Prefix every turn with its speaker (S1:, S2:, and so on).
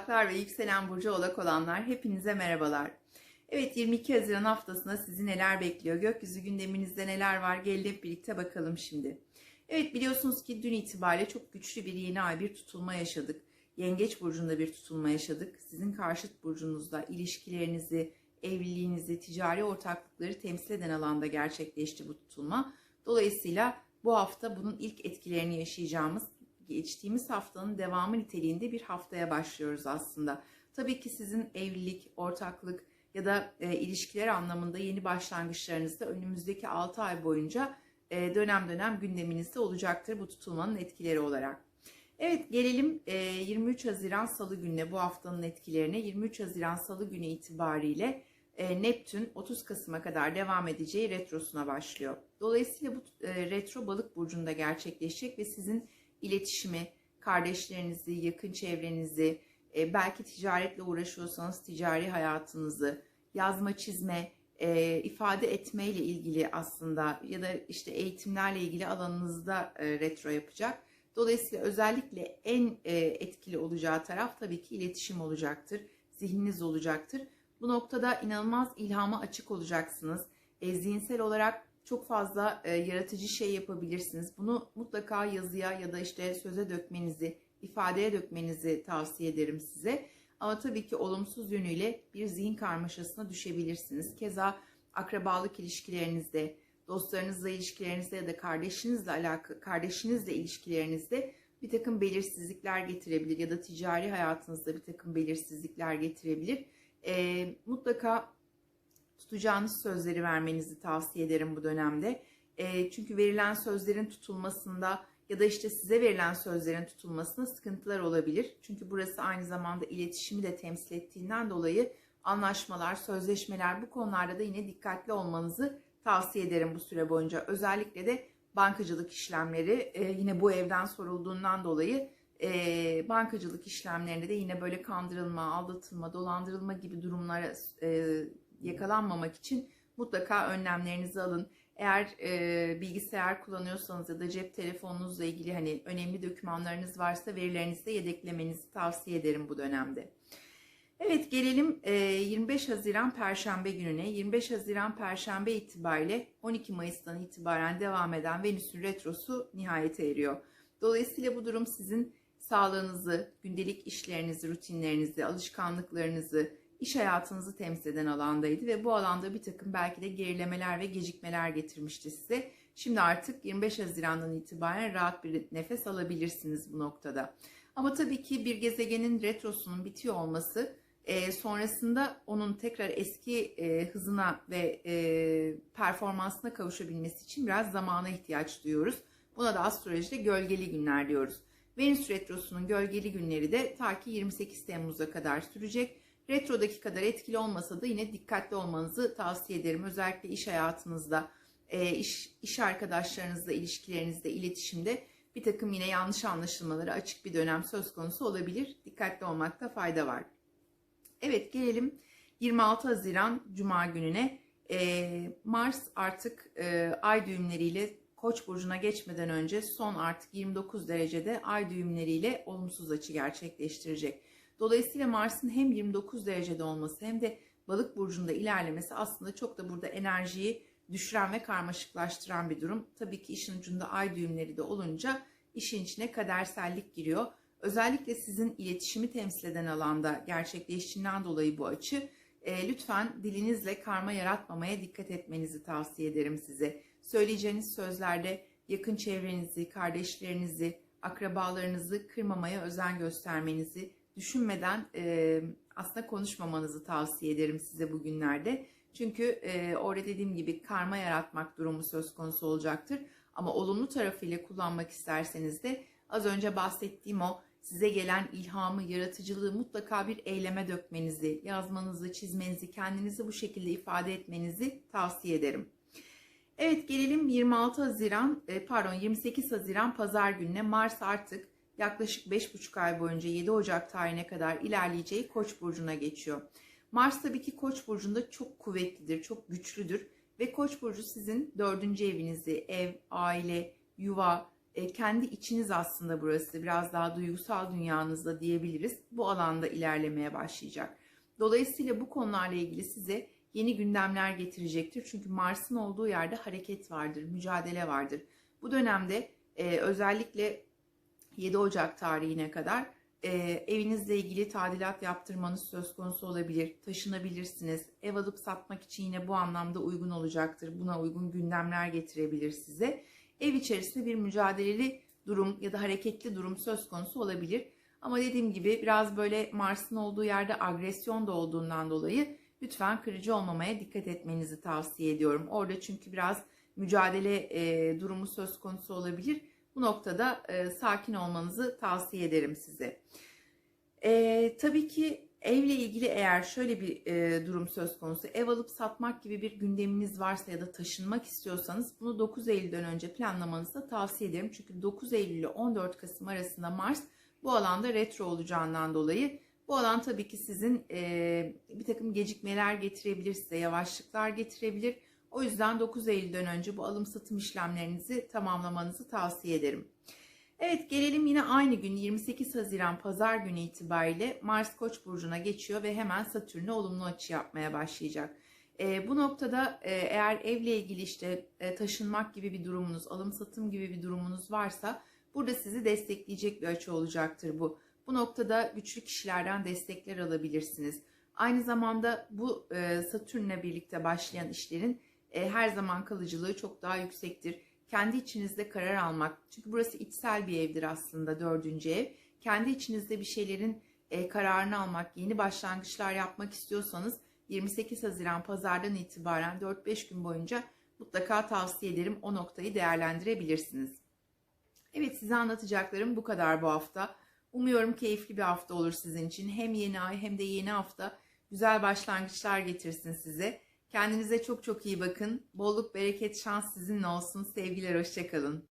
S1: Oğlaklar ve yükselen burcu oğlak olanlar hepinize merhabalar. Evet 22 Haziran haftasında sizi neler bekliyor? Gökyüzü gündeminizde neler var? Gelin hep birlikte bakalım şimdi. Evet biliyorsunuz ki dün itibariyle çok güçlü bir yeni ay bir tutulma yaşadık. Yengeç burcunda bir tutulma yaşadık. Sizin karşıt burcunuzda ilişkilerinizi, evliliğinizi, ticari ortaklıkları temsil eden alanda gerçekleşti bu tutulma. Dolayısıyla bu hafta bunun ilk etkilerini yaşayacağımız geçtiğimiz haftanın devamı niteliğinde bir haftaya başlıyoruz aslında. Tabii ki sizin evlilik, ortaklık ya da e, ilişkiler anlamında yeni başlangıçlarınızda önümüzdeki 6 ay boyunca e, dönem dönem gündeminizde olacaktır bu tutulmanın etkileri olarak. Evet gelelim e, 23 Haziran Salı gününe bu haftanın etkilerine. 23 Haziran Salı günü itibariyle e, Neptün 30 Kasım'a kadar devam edeceği retrosuna başlıyor. Dolayısıyla bu e, retro balık burcunda gerçekleşecek ve sizin iletişimi, kardeşlerinizi, yakın çevrenizi, e, belki ticaretle uğraşıyorsanız ticari hayatınızı, yazma, çizme, e, ifade etme ile ilgili aslında ya da işte eğitimlerle ilgili alanınızda e, retro yapacak. Dolayısıyla özellikle en etkili olacağı taraf tabii ki iletişim olacaktır, zihniniz olacaktır. Bu noktada inanılmaz ilhama açık olacaksınız. E, zihinsel olarak çok fazla e, yaratıcı şey yapabilirsiniz. Bunu mutlaka yazıya ya da işte söze dökmenizi, ifadeye dökmenizi tavsiye ederim size. Ama tabii ki olumsuz yönüyle bir zihin karmaşasına düşebilirsiniz. Keza akrabalık ilişkilerinizde, dostlarınızla ilişkilerinizde ya da kardeşinizle alakalı, kardeşinizle ilişkilerinizde bir takım belirsizlikler getirebilir ya da ticari hayatınızda bir takım belirsizlikler getirebilir. E, mutlaka tutacağınız sözleri vermenizi tavsiye ederim bu dönemde. E, çünkü verilen sözlerin tutulmasında ya da işte size verilen sözlerin tutulmasında sıkıntılar olabilir. Çünkü burası aynı zamanda iletişimi de temsil ettiğinden dolayı anlaşmalar, sözleşmeler bu konularda da yine dikkatli olmanızı tavsiye ederim bu süre boyunca. Özellikle de bankacılık işlemleri e, yine bu evden sorulduğundan dolayı e, bankacılık işlemlerinde de yine böyle kandırılma, aldatılma, dolandırılma gibi durumlara e, yakalanmamak için mutlaka önlemlerinizi alın. Eğer e, bilgisayar kullanıyorsanız ya da cep telefonunuzla ilgili hani önemli dokümanlarınız varsa verilerinizi de yedeklemenizi tavsiye ederim bu dönemde. Evet gelelim e, 25 Haziran Perşembe gününe. 25 Haziran Perşembe itibariyle 12 Mayıs'tan itibaren devam eden Venüs'ün retrosu nihayete eriyor. Dolayısıyla bu durum sizin sağlığınızı, gündelik işlerinizi, rutinlerinizi, alışkanlıklarınızı, iş hayatınızı temsil eden alandaydı ve bu alanda bir takım belki de gerilemeler ve gecikmeler getirmişti size. Şimdi artık 25 Haziran'dan itibaren rahat bir nefes alabilirsiniz bu noktada. Ama tabii ki bir gezegenin retrosunun bitiyor olması e, sonrasında onun tekrar eski e, hızına ve e, performansına kavuşabilmesi için biraz zamana ihtiyaç duyuyoruz. Buna da astrolojide gölgeli günler diyoruz. Venüs retrosunun gölgeli günleri de ta ki 28 Temmuz'a kadar sürecek. Retrodaki kadar etkili olmasa da yine dikkatli olmanızı tavsiye ederim. Özellikle iş hayatınızda, e, iş, iş arkadaşlarınızla, ilişkilerinizde, iletişimde bir takım yine yanlış anlaşılmaları açık bir dönem söz konusu olabilir. Dikkatli olmakta fayda var. Evet gelelim 26 Haziran Cuma gününe. E, Mars artık e, ay düğümleriyle Koç burcuna geçmeden önce son artık 29 derecede ay düğümleriyle olumsuz açı gerçekleştirecek. Dolayısıyla Mars'ın hem 29 derecede olması hem de balık burcunda ilerlemesi aslında çok da burada enerjiyi düşüren ve karmaşıklaştıran bir durum. Tabii ki işin ucunda ay düğümleri de olunca işin içine kadersellik giriyor. Özellikle sizin iletişimi temsil eden alanda gerçekleştiğinden dolayı bu açı e, lütfen dilinizle karma yaratmamaya dikkat etmenizi tavsiye ederim size. Söyleyeceğiniz sözlerde yakın çevrenizi, kardeşlerinizi, akrabalarınızı kırmamaya özen göstermenizi, düşünmeden e, aslında konuşmamanızı tavsiye ederim size bugünlerde. Çünkü e, orada dediğim gibi karma yaratmak durumu söz konusu olacaktır. Ama olumlu tarafıyla kullanmak isterseniz de az önce bahsettiğim o size gelen ilhamı, yaratıcılığı mutlaka bir eyleme dökmenizi, yazmanızı, çizmenizi, kendinizi bu şekilde ifade etmenizi tavsiye ederim. Evet gelelim 26 Haziran, pardon 28 Haziran Pazar gününe Mars artık yaklaşık 5,5 ay boyunca 7 Ocak tarihine kadar ilerleyeceği Koç burcuna geçiyor. Mars tabii ki Koç burcunda çok kuvvetlidir, çok güçlüdür ve Koç burcu sizin dördüncü evinizi, ev, aile, yuva, e, kendi içiniz aslında burası. Biraz daha duygusal dünyanızda diyebiliriz. Bu alanda ilerlemeye başlayacak. Dolayısıyla bu konularla ilgili size yeni gündemler getirecektir. Çünkü Mars'ın olduğu yerde hareket vardır, mücadele vardır. Bu dönemde e, özellikle 7 Ocak tarihine kadar e, evinizle ilgili tadilat yaptırmanız söz konusu olabilir. Taşınabilirsiniz. Ev alıp satmak için yine bu anlamda uygun olacaktır. Buna uygun gündemler getirebilir size. Ev içerisinde bir mücadeleli durum ya da hareketli durum söz konusu olabilir. Ama dediğim gibi biraz böyle Mars'ın olduğu yerde agresyon da olduğundan dolayı lütfen kırıcı olmamaya dikkat etmenizi tavsiye ediyorum. Orada çünkü biraz mücadele e, durumu söz konusu olabilir. Bu noktada e, sakin olmanızı tavsiye ederim size. E, tabii ki evle ilgili eğer şöyle bir e, durum söz konusu, ev alıp satmak gibi bir gündeminiz varsa ya da taşınmak istiyorsanız bunu 9 Eylül'den önce planlamanızı da tavsiye ederim. Çünkü 9 Eylül ile 14 Kasım arasında Mars bu alanda retro olacağından dolayı bu alan tabii ki sizin e, bir takım gecikmeler getirebilir size, yavaşlıklar getirebilir. O yüzden 9 Eylül'den önce bu alım satım işlemlerinizi tamamlamanızı tavsiye ederim. Evet gelelim yine aynı gün 28 Haziran Pazar günü itibariyle Mars Koç burcuna geçiyor ve hemen Satürn'e olumlu açı yapmaya başlayacak. E, bu noktada e, eğer evle ilgili işte e, taşınmak gibi bir durumunuz, alım satım gibi bir durumunuz varsa burada sizi destekleyecek bir açı olacaktır bu. Bu noktada güçlü kişilerden destekler alabilirsiniz. Aynı zamanda bu e, Satürn'le birlikte başlayan işlerin e, her zaman kalıcılığı çok daha yüksektir. Kendi içinizde karar almak, çünkü burası içsel bir evdir aslında dördüncü ev. Kendi içinizde bir şeylerin e, kararını almak, yeni başlangıçlar yapmak istiyorsanız 28 Haziran pazardan itibaren 4-5 gün boyunca mutlaka tavsiye ederim o noktayı değerlendirebilirsiniz. Evet size anlatacaklarım bu kadar bu hafta. Umuyorum keyifli bir hafta olur sizin için. Hem yeni ay hem de yeni hafta güzel başlangıçlar getirsin size. Kendinize çok çok iyi bakın. Bolluk, bereket, şans sizinle olsun. Sevgiler, hoşçakalın.